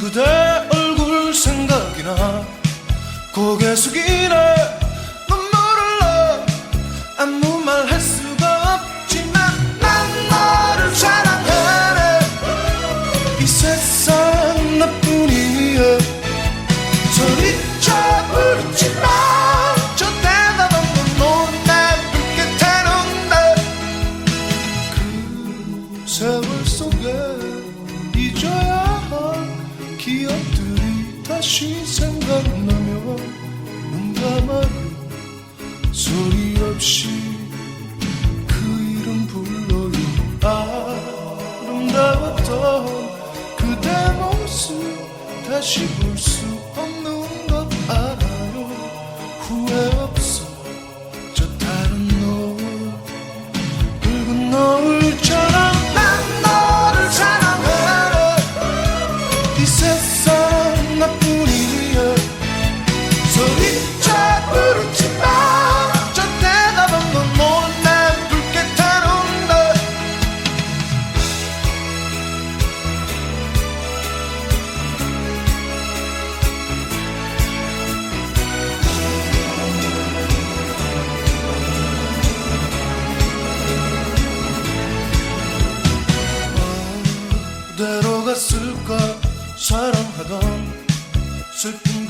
그대 얼굴 생각이 나 고개 숙이네 눈물을 나 아무 말 할 수가 없지만 난 너를 사랑해 이 세상 나뿐이야. 소리쳐 부르지마. 저 대답한 건넌내 불빛에 는데그 세월 속에 잊어야 할 다시 생각나며 눈 감아요 소리 없이 그 이름 불러요. 아름다웠던 그대 모습 다시 볼 수 없는 것 알아요. 후회 사랑하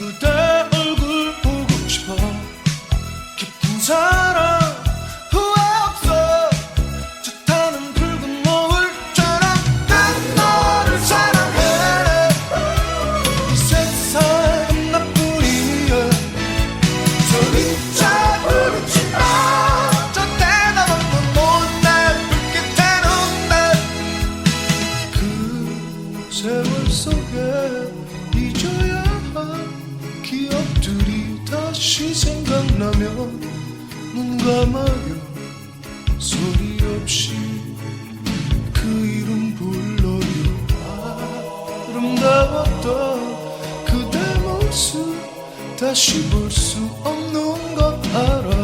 감아요. 소리 없이 그 이름 불러요. 아름다웠던 그대 모습 다시 볼 수 없는 것 알아.